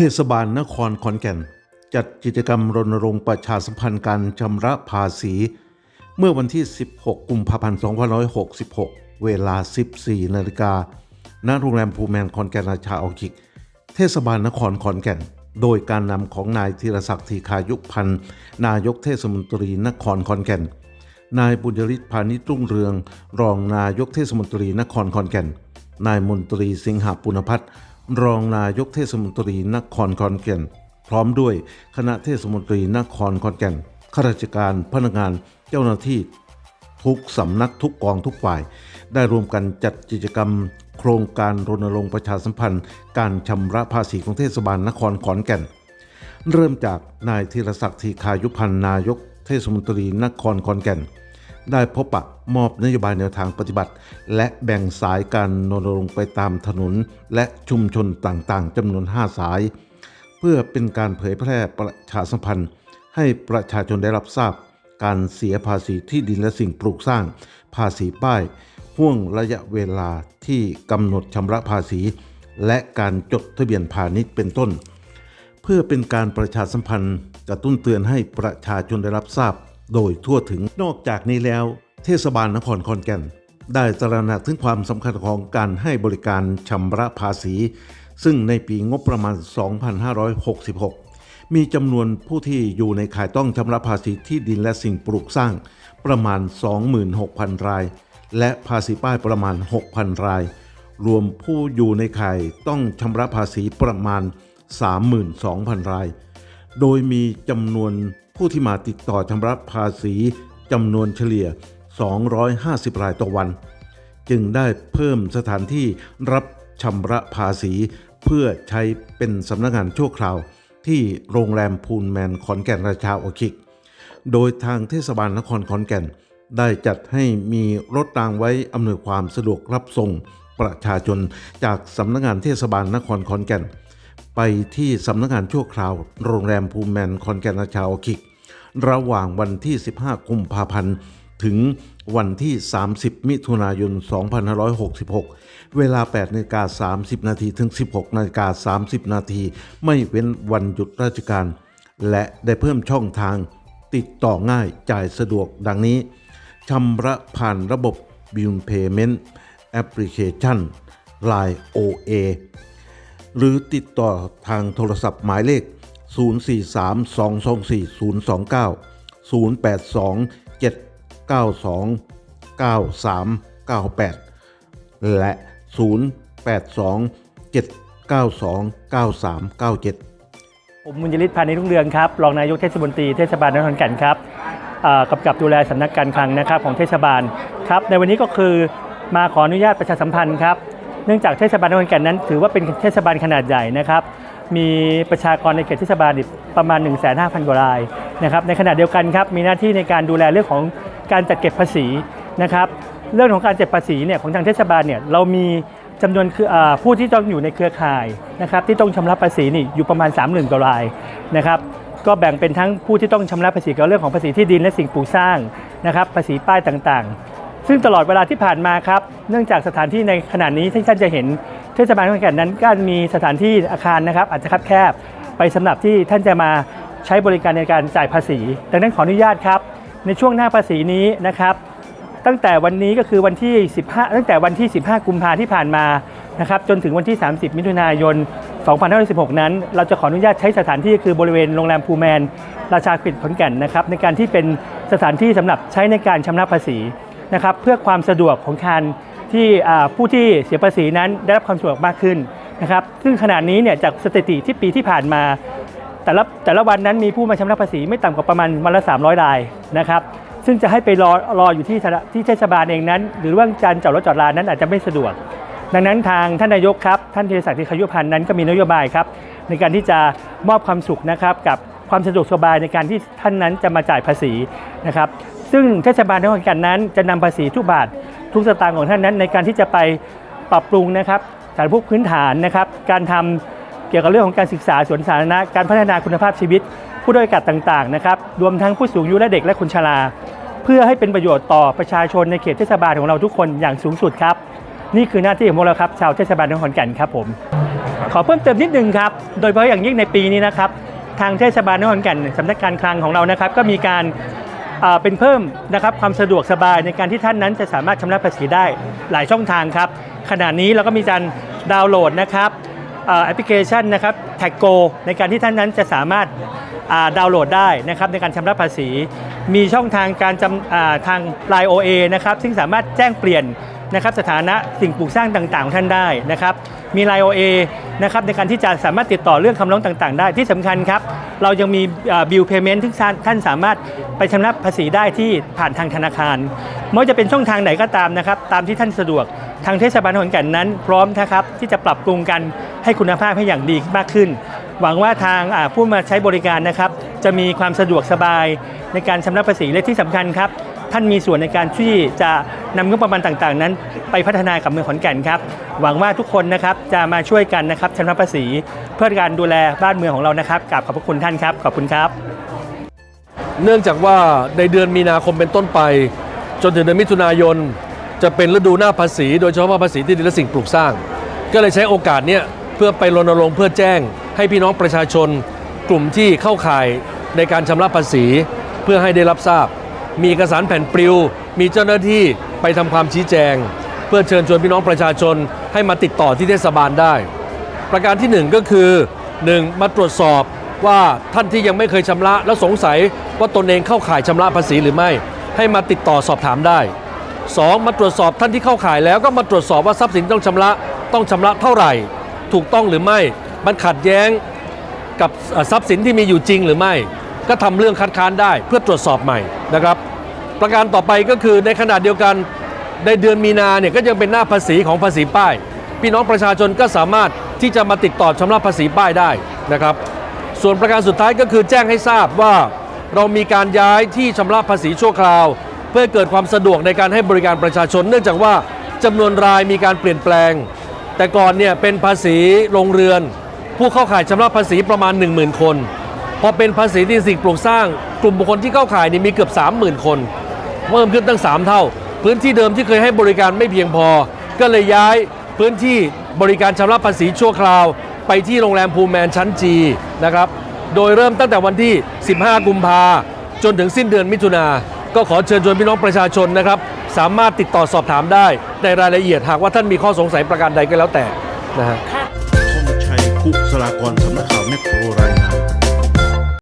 ทศบาลนครขอนแก่น จัดกิจกรรมรณรงค์ประชาสัมพันธ์การชำระภาษี เมื่อวันที่ 16 กุมภาพันธ์ 2566 เวลา 14 นาฬิกาณโรงแรมภูแมนขอนแก่นราชาออคิก เทศบาลนครขอนแก่น โดยการนำของนายธีรศักดิ์ธีคายุพันธ์ นายกเทศมนตรีนครขอนแก่น นายบุญยริศพานิชรุ่งเรือง รองนายกเทศมนตรีนครขอนแก่น นายมนตรีสิงหาปุณพัฒน์ รองนายกเทศมนตรีนครขอนแก่น พร้อมด้วยคณะเทศมนตรีนครขอนแก่นข้าราชการพนักงานเจ้าหน้าที่ทุกสำนักทุกกองทุกฝ่าย ได้รวมกันจัดกิจกรรม โครงการรณรงค์ประชาสัมพันธ์ การชำระภาษีของเทศบาลนครขอนแก่น เริ่มจากนายธีรศักดิ์ธีคายุพันธ์นายกเทศมนตรีนครขอนแก่น ได้พบปะมอบนโยบายแนวทางปฏิบัติ และแบ่งสายการรณรงไปตามถนน และชุมชนต่างๆจำนวน 5 สาย เพื่อเป็นการเผยแพร่ประชาสัมพันธ์ ให้ประชาชนได้รับทราบ การเสียภาษีที่ดินและสิ่งปลูกสร้าง ภาษีป้ายห่วงระยะเวลาที่กำหนดชำระภาษี และการจดทะเบียนพาณิชย์เป็นต้น เพื่อเป็นการประชาสัมพันธ์กระตุ้นเตือนให้ประชาชนได้รับทราบ โดยทั่วถึงนอกจากนี้แล้ว เทศบาลนครขอนแก่น ได้ตระหนักถึงความสำคัญของการให้บริการชำระภาษี ซึ่งในปีงบประมาณ 2566 มีจำนวนผู้ที่อยู่ในข่ายต้องชำระภาษีที่ดินและสิ่งปลูกสร้างประมาณ 26,000 ราย และภาษีป้ายประมาณ 6,000 ราย รวมผู้อยู่ในข่ายต้องชำระภาษีประมาณ 32,000 ราย โดยมีจำนวน ผู้ที่มาติดต่อชำระภาษีจำนวนเฉลี่ย 250 รายต่อวัน จึงได้เพิ่มสถานที่รับชำระภาษี เพื่อใช้เป็นสำนักงานชั่วคราว ที่โรงแรมพูลแมนขอนแก่นราชาโอคิก โดยทางเทศบาลนครขอนแก่น ได้จัดให้มีรถรางไว้อำนวยความสะดวกรับส่งประชาชนจากสำนักงานเทศบาลนครขอนแก่น ไปที่สำนักงานชั่วคราว โรงแรมภูแมนคอนแกนราชาโอคิก ระหว่างวันที่ 15 กุมภาพันธ์ ถึงวันที่ 30 มิถุนายน 2566 เวลา8นาฬิกา30 นาทีถึง 16นาฬิกา30 นาทีไม่เว้นวันหยุดราชการ และได้เพิ่มช่องทางติดต่อง่ายจ่ายสะดวกดังนี้ชำระผ่านระบบ Bill Payment Application Line OA หรือติดต่อทางโทรศัพท์หมายเลข 042-224-029 082-792-9398 และ 082-792-9397 ผมมุญยริศพานิชรุ่งเรืองครับ รองนายกเทศมนตรีเทศบาลนครขอนแก่นครับกำกับดูแลสำนักการคลังนะครับของเทศบาลครับ ในวันนี้ก็คือมาขออนุญาตประชาสัมพันธ์ครับ เนื่องจากเทศบาลนครขอนแก่นนั้น ถือว่าเป็นเทศบาลขนาดใหญ่นะครับ มีประชากรในเขตเทศบาลประมาณ 1 5 0 0 0กว่ารายนะครับในขณะเดียวกันครับมีหน้าที่ในการดูแลเรื่องของการจัดเก็บภาษีนะครับเรื่องของการจัดภาษีเนี่ยของทางเทศบาลเนี่ยเรามีจำนวนคือผู้ที่ต้องอยู่ในเครือข่ายนะครับที่ต้องชำระภาษีนี่อยู่ประมาณ 3 0,000กว่ารายนะครับก็แบ่งเป็นทั้งผู้ที่ต้องชำระภาษีเกี่ยวกับเรื่องของภาษีที่ดินและสิ่งปลูกสร้างนะครับภาษีป้ายต่างๆ ซึ่งตลอดเวลาที่ผ่านมาครับเนื่องจากสถานที่ในขณะนี้ที่ท่านจะเห็น ทศบาลขอนแก่นนั้นก็มีสถานที่อาคารนะครับ อาจจะคับแคบไปสำหรับที่ท่านจะมาใช้บริการในการจ่ายภาษี ดังนั้นขออนุญาตครับ ในช่วงหน้าภาษีนี้นะครับ ตั้งแต่วันนี้ก็คือวันที่ 15 ตั้งแต่วันที่ 15 กุมภาที่ผ่านมานะครับจนถึงวันที่ 30 มิถุนายน 2516 นั้น เราจะขออนุญาตใช้สถานที่คือบริเวณโรงแรมภูแมน ราชาคริดขอนแก่นนะครับในการที่เป็นสถานที่สำหรับใช้ในการชำระภาษีนะครับเพื่อความสะดวกของการ ที่ผู้ที่เสียภาษีนั้นได้รับความสะดวกมากขึ้นนะครับซึ่งขณะนี้เนี่ยจากสถิติที่ปีที่ผ่านมาแต่ละแต่ละวันนั้นมีผู้มาชำระภาษีไม่ต่ำกว่าประมาณวันละ 300 รายนะครับซึ่งจะให้ไปรอรออยู่ที่ที่เทศบาลเองนั้น หรือว่าการจอดรถจอดลานนั้นอาจจะไม่สะดวก ดังนั้นทางท่านนายกครับท่านธีรศักดิ์ธีคยุพันธ์นั้นก็มีนโยบายครับในการที่จะมอบความสุขนะครับกับความสะดวกสบายในการที่ท่านนั้นจะมาจ่ายภาษีนะครับซึ่งเทศบาลนครขอนแก่นนั้นจะนำภาษีทุกบาท ทุกสตางค์ของท่านนั้น ในการที่จะไปปรับปรุงนะครับสารพวกพื้นฐานนะครับ การทำเกี่ยวกับเรื่องของการศึกษาสวนสาธารณะการพัฒนาคุณภาพชีวิต ผู้ด้อยโอกาสต่างๆนะครับรวมทั้งผู้สูงอายุและเด็กและคนชรา เพื่อให้เป็นประโยชน์ต่อประชาชนในเขตเทศบาลของเราทุกคนอย่างสูงสุดครับ นี่คือหน้าที่ของพวกเราครับชาวเทศบาลนครขอนแก่นครับผม ขอเพิ่มเติมนิดนึงครับโดยเฉพาะอย่างยิ่งในปีนี้นะครับทางเทศบาลนครขอนแก่นสำนักการคลังของเรานะครับ ก็มีการ เป็นเพิ่มนะครับความสะดวกสบายในการที่ท่านนั้นจะสามารถชำระภาษีได้หลายช่องทางครับ ขณะนี้เราก็มีการดาวน์โหลดนะครับแอปพลิเคชันนะครับแท็กโกในการที่ท่านนั้นจะสามารถดาวน์โหลดได้นะครับในการชำระภาษี มีช่องทางการจำทาง Line OA นะครับซึ่งสามารถแจ้งเปลี่ยนนะครับสถานะสิ่งปลูกสร้างต่างๆของท่านได้นะครับ มี Line OA นะครับในการที่จะสามารถติดต่อเรื่องคำร้องต่างๆ ได้ที่สำคัญครับ เรายังมีบิลเพย์เมนต์ที่ท่านสามารถไปชำระภาษีได้ที่ผ่านทางธนาคารไม่ว่าจะเป็นช่องทางไหนก็ตามนะครับ ตามที่ท่านสะดวกทางเทศบาลขอนแก่นนั้น พร้อมนะครับที่จะปรับปรุงกันให้คุณภาพให้อย่างดีมากขึ้น หวังว่าทางผู้มาใช้บริการนะครับ จะมีความสะดวกสบายในการชำระภาษีและที่สำคัญครับ ท่านมีส่วนในการที่จะนำงบประมาณต่างๆ นั้น ไปพัฒนากับเมืองขอนแก่นครับ หวังว่าทุกคนนะครับจะมาช่วยกันนะครับชำระภาษี เพื่อการดูแลบ้านเมืองของเรานะครับกราบขอบพระคุณท่านครับขอบคุณครับ เนื่องจากว่าในเดือนมีนาคมเป็นต้นไป จนถึงเดือนมิถุนายน จะเป็นฤดูหน้าภาษี โดยเฉพาะภาษีที่ดินและสิ่งปลูกสร้าง ก็เลยใช้โอกาสเนี้ยเพื่อไปรณรงค์เพื่อแจ้ง ให้พี่น้องประชาชน กลุ่มที่เข้าข่ายในการชำระภาษีเพื่อให้ได้รับทราบ มีเอกสารแผ่นปลิว มีเจ้าหน้าที่ไปทำความชี้แจง เพื่อเชิญชวนพี่น้องประชาชนให้มาติดต่อที่เทศบาลได้ ประการที่ 1 ก็คือ 1. มาตรวจสอบว่าท่านที่ยังไม่เคยชำระแล้วสงสัยว่าตนเองเข้าข่ายชำระภาษีหรือไม่ ให้มาติดต่อสอบถามได้ 2. มาตรวจสอบท่านที่เข้าข่ายแล้วก็มาตรวจสอบว่าทรัพย์สินต้องชำระต้องชำระเท่าไหร่ ถูกต้องหรือไม่มันขัดแย้ง กับทรัพย์สินที่มีอยู่จริงหรือไม่ ก็ทำเรื่องคัดค้านได้เพื่อตรวจสอบใหม่นะครับ ประการต่อไปก็คือในขณะเดียวกันในเดือนมีนาเนี่ยก็ยังเป็นหน้าภาษีของภาษีป้าย พี่น้องประชาชนก็สามารถที่จะมาติดต่อชำระภาษีป้ายได้นะครับ ส่วนประการสุดท้ายก็คือแจ้งให้ทราบว่าเรามีการย้ายที่ชำระภาษีชั่วคราว เพื่อเกิดความสะดวกในการให้บริการประชาชน เนื่องจากว่าจำนวนรายมีการเปลี่ยนแปลง แต่ก่อนเนี่ยเป็นภาษีโรงเรือน ผู้เข้าข่ายชำระภาษีประมาณ 10,000 คน พอเป็นภาษีที่สิ่งปลูกสร้าง กลุ่มบุคคลที่เข้าข่ายนี่มีเกือบ 30,000 คน เพิ่มขึ้นตั้ง 3 เท่า พื้นที่เดิมที่เคยให้บริการไม่เพียงพอ ก็เลยย้ายพื้นที่บริการชำระภาษีชั่วคราว ไปที่โรงแรมภูแมนชั้นจีนะครับ โดยเริ่มตั้งแต่วันที่ 15 กุมภาจนถึงสิ้นเดือนมิถุนาก็ขอเชิญชวนพี่น้องประชาชนนะครับ สามารถติดต่อสอบถามได้ในรายละเอียดหากว่าท่านมีข้อสงสัยประการใดก็แล้วแต่นะฮะธงชัยคุ สลากรสำนักข่าวแมคโครรายงาน